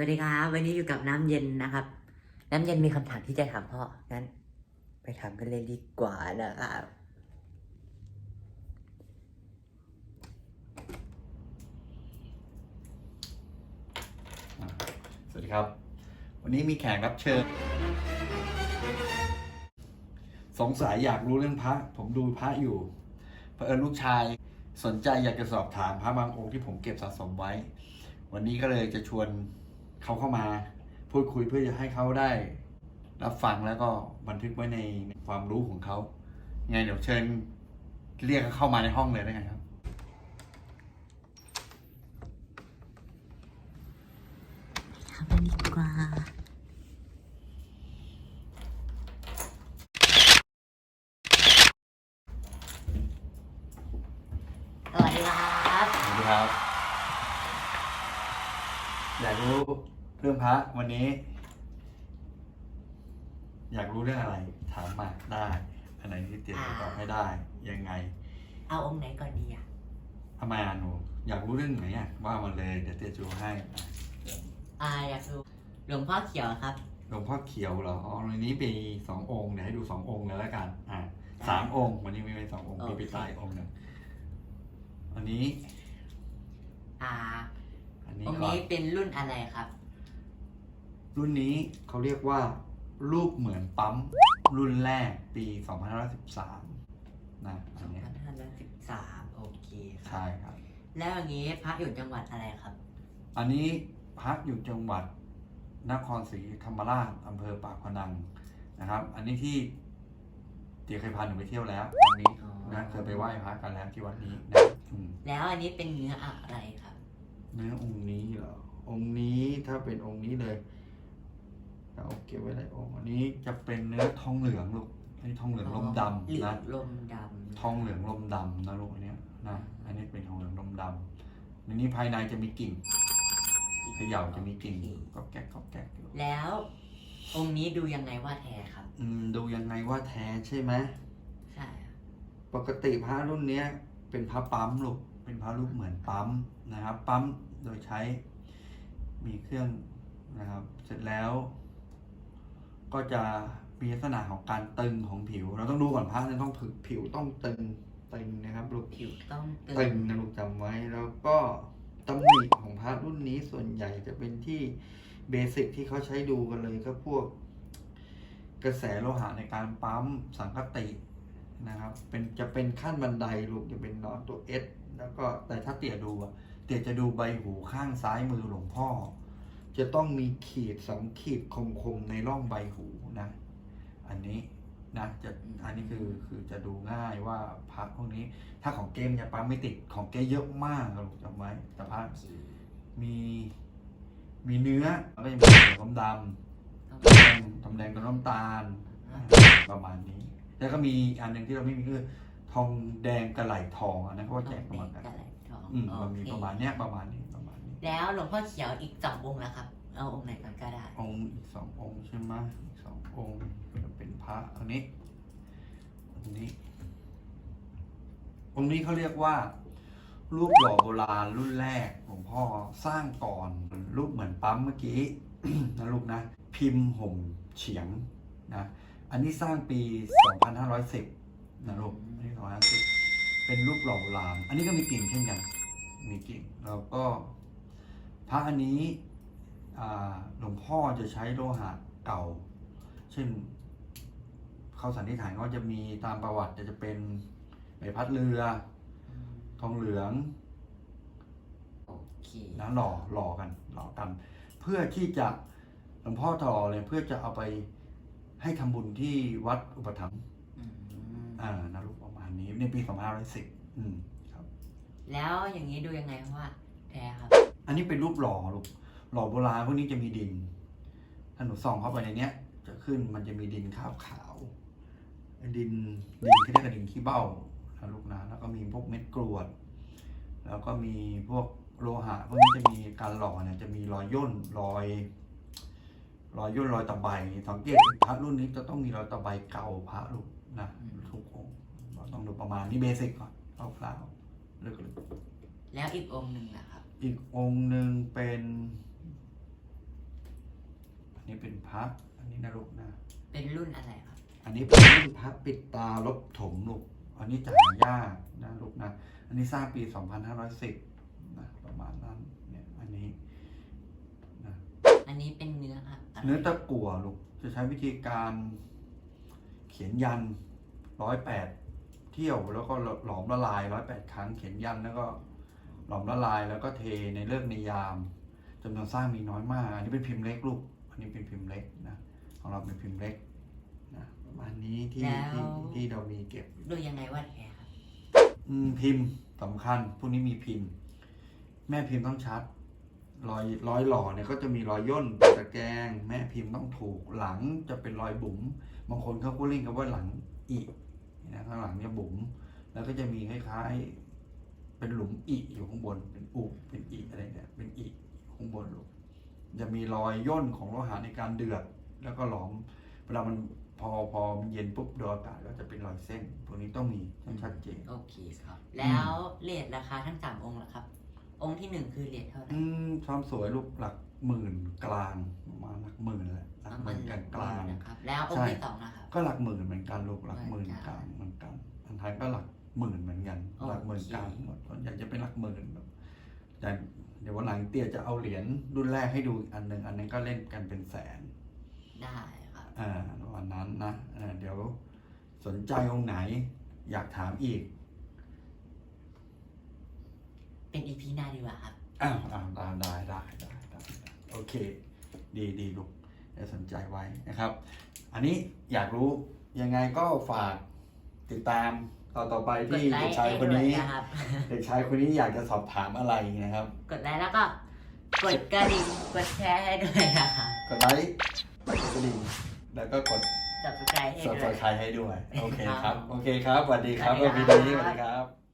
วัสดีครับ วันนี้อยู่กับน้ำเย็นนะครับ น้ำเย็นมีคำถามที่จะถามพ่องั้น ไปถามกันเลยดีกว่านะครับสวัสดีครับ วันนี้มีแขกรับเชิญสงสัยอยากรู้เรื่องพระ ผมดูพระอยู่เผอิญลูกชายสนใจอยากจะสอบถามพระบางองค์ที่ผมเก็บสะสมไว้ วันนี้ก็เลยจะชวน เขาเข้ามาพูดคุยเพื่อจะให้เขาได้รับฟังแล้วก็บันทึกไว้ในความรู้ของเขา ไงเดี๋ยวเชิญเรียกเขาเข้ามาในห้องเลยได้ไงครับถามกันดีกว่าสวัสดีครับ สวัสดีครับ อยากรู้เรื่องพระวันนี้ อยากรู้เรื่องอะไร ถามมาได้อันไหนที่เตียจะตอบให้ได้ ยังไงเอาองค์ไหนก่อนดีอะทำไมอะหนูอยากรู้เรื่องไหนอะว่ามาเลยเดี๋ยวเตียจูให้อะอ่าอยากดูหลวงพ่อเขียวครับ หลวงพ่อเขียวเหรออ๋อวันนี้มีสององค์เดี๋ยวให้ดูสององค์เลยแล้วกัน อ่าสามองค์ วันนี้มีไปสององค์โอเคมีไปตายองค์หนึ่งอันนี้ อ่าอั นนี้องค์ก่อนนี้เป็นรุ่นอะไรครับ รุ่นนี้เขาเรียกว่า รูปเหมือนปั๊ม รุ่นแรกปี2513นะอันเนี้ย2513 โอเคครับใช่ครับ แล้วอย่างนี้พระอยู่จังหวัดอะไรครับ อันนี้พักอยู่จังหวัดนครศรีธรรมราชอำเภอปากพนังนะครับ อันนี้ที่เตียเคยพาหนูไปเที่ยวแล้วอันนี้อ๋อ นะเคยไปไหว้พระกันแล้วที่วัดนี้นะอืมแล้วอันนี้เป็นเนื้ออะไรครับเนื้อองค์นี้เหรอองค์นี้ถ้าเป็นองค์นี้เลยเราเก็บไว้หลายองค์อันนี้จะเป็นเนื้อทองเหลืองลูกอันนี้ทองเหลืองลมดำเหลือนะงลมดำทองเหลืองลมดำนะลูกอันเนี้ยนะอันนี้เป็นทองเหลืองลมดำในนี้ภายในจะมีกิ่งเขย่าจะมีกิ่งก็แก๊กก็แก๊กอยู่แล้วองค์นี้ดูยังไงว่าแท้ครับ อืมดูยังไงว่าแท้ใช่ไหมใช่ครับปกติพระรุ่นเนี้ย เป็นพระปั๊มลูกเป็นพระรูปเหมือนปั๊มนะครับ ปั๊ม โดยใช้มีเครื่องนะครับ เสร็จแล้ว ก็จะมีลักษณะของการตึงของผิว เราต้องดูก่อนพระเนี่ยต้องผึกผิวต้องตึงตึงนะครับลูกผิวต้องตึตึงนะลูกจำไว้แล้วก็ตำหนิของพระรุ่นนี้ส่วนใหญ่จะเป็นที่เบสิกที่เขาใช้ดูกันเลยก็พวกกระแสโลหะในการปั๊มสังคตินะครับ เป็นจะเป็นขั้นบันไดลูกจะเป็นนอนตัวเอสแล้วก็แต่ถ้าเตี่ยดูอะ เตี่ยจะดูใบหูข้างซ้ายมือหลวงพ่อ จะต้องมีขีดสองขีดคมๆในร่องใบหูนะ อันนี้นะจะอันนี้คือคือจะดูง่ายว่าพระพวกนี้ ถ้าของเกมจะปั๊มไม่ติดของเกเยอะมากนะลูกจำไว้แต่พระมีมีเนื้อแล้วก็มีเหลืองดำต้องทำแดงทำแดงกับน้ำตาลประมาณนี้ แล้วก็มีอันหนึ่งที่เราไม่มีคือทองแดงกระไหลทองอันนั้นเขาก็แจกประมาณกัน กระไหลทองอืมมันมีโอเคประมาณเนี้ยประมาณนี้ประมาณนี้แล้วหลวงพ่อเขียวอีกสององค์แล้วครับ เอาองค์ไหนก่อนก็ได้ องค์อีกสององค์ใช่ไหมอีกสององค์จะเป็นพระอันนี้อันนี้ องค์นี้เขาเรียกว่า รูปหล่อโบราณรุ่นแรกหลวงพ่อสร้างก่อนรูปเหมือนปั๊มเมื่อกี้ นะลูกนะ พิมพ์ห่มเฉียงนะ อันนี้สร้างปี 2510 นะลูกอันนี้2510 เป็นรูปหล่อโบราณ อันนี้ก็มีกิ่งเช่นกัน มีกิ่งแล้วก็พระอันนี้อ่าหลวงพ่อจะใช้โลหะเก่า เช่นเขาสันนิษฐานว่าจะมีตามประวัติจะเป็นใบพัดเรือ ทองเหลืองโอเคนะหล่อหล่อกันหล่อกัน เพื่อที่จะหลวงพ่อทอเลยเพื่อจะเอาไปให้ทำบุญที่วัดอุปถัมภ์อืมอ่านะลูกประมา ณนี้ในปี2510อืมครับ แล้วอย่างนี้ดูยังไงว่าแท้ครับ อันนี้เป็นรูปหล่อลูกหล่อโบราณพวกนี้จะมีดิน ถ้าหนูส่องเข้าไปในเนี้ย จะขึ้นมันจะมีดินขาวขาวๆไอ้ดินดินที่เรียกว่าดินขี้เบ้านะลูกนะแล้วก็มีพวกเม็ดกรวด แล้วก็มีพวกโลหะพวกนี้จะมีการหล่อเนี่ยจะมีรอยย่นรอย รอยย่นรอยตะไบสังเกตพระรุ่นนี้จะต้องมีรอยตะไบเก่าพระลูกนะอืมทุกองค์ เราต้องดูประมาณนี้เบสิกก่อนคร่าวๆลึกๆแล้วอีกองค์หนึ่งนะครับอีกองค์หนึ่งเป็นนี่เป็นพระอันนี้นะลูกนะ เป็นรุ่นอะไรครับ อันนี้เป็นรุ่นพระปิดตาลบถมลูก อันนี้จะหายากนะลูกนะ อันนี้สร้างปี 2510นะประมาณนั้นเนี่ยอันนี้นะอันนี้เป็นเนื้อครับะไรเนื้อตะกั่วลูกจะใช้วิธีการเขียนยันร้อยแปด เที่ยวแล้วก็หลอมละลายร้อยแปดครั้งเขียนยันแล้วก็หลอมละลายแล้วก็เทในเลิกษ์ในยามจำนวนสร้างมีน้อยมาก อันนี้เป็นพิมพ์เล็กลูกอันนี้เป็นพิมพ์เล็กนะของเราเป็นพิมพ์เล็กนะประมาณนี้ที่ที่ที่เรามีเก็บ ดูยังไงว่าแท้ครับอืมพิมพ์สำคัญพวกนี้มีพิมพ์ แม่พิมพ์ต้องชัดรอยรอยหล่อเนี่ยก็จะมีรอยย่นเป็นตะแกรงแม่พิมพ์ต้องถูกหลังจะเป็นรอยบุ๋มบางคนเขาก็เรียกกันว่าหลังอี นะข้างหลังเนี่ยบุ๋มแล้วก็จะมีคล้ายๆ เป็นหลุมอีอยู่ข้างบน เป็นอุเป็นอีอะไรเนี่ยเป็นอีข้างบนลูกจะมีรอยย่นของโลหะในการเดือด แล้วก็หลอมเวลามันพอพอมันเย็นปุ๊บโดนอากาศก็จะเป็นรอยเส้นพวกนี้ต้องมีต้องชัดเจน โอเคครับ แล้วเลทราคาทั้งสามองค์ล่ะครับ องค์ที่หนึ่งคือเลทเท่าไหร่ อืมความสวยลูกหลักหมื่นกลางประมาณหลักหมื่นแหละหลักหมื่นกลางกลางนะครับ แล้วองใช่ค์ที่สองนะครับ ก็หลักหมื่นเหมือนกันลูกหลักหมื่นเหมือนกกัลานงเหมือนกันอันไทยก็หลักหมื่นเหมือนกันโอเค หลักหมื่นกลางหมดส่วนใหญ่จะเป็นหลักหมื่นแบบแต่เดี๋ยววันหลังเตี้ยจะเอาเหรียญรุ่นแรกให้ดูอีกอันหนึ่งอันนั้นก็เล่นกันเป็นแสน ได้ครับ อ่าวันนั้นนะอ่าเดี๋ยวสนใจองค์ไหน อยากถามอีก เป็นอีพีหน้าดีกว่าครับ อ้าวอ้าวได้ได้ได้ได้ได้โอเค ดีดีลูกได้สนใจไว้นะครับ อันนี้อยากรู้ยังไงก็ฝากติดตามต่อต่อไปกดที่ไลเด็กค์ชายให้คนด้วยนี้ นะครับ เด็กชายคนนี้อยากจะสอบถามอะไรนะครับ กดไลค์แล้วก็กดกระดิ่งกดแชร์ให้ด้วยนะครับกดไลค์กดกระดิ่งแล้วก็กด subscribe ให้สับด้สวยไครให้ด้วย โอเคครับครับ โอเคครับสวัสดีครับสวัพีสดีดีครับสวัสดีครับ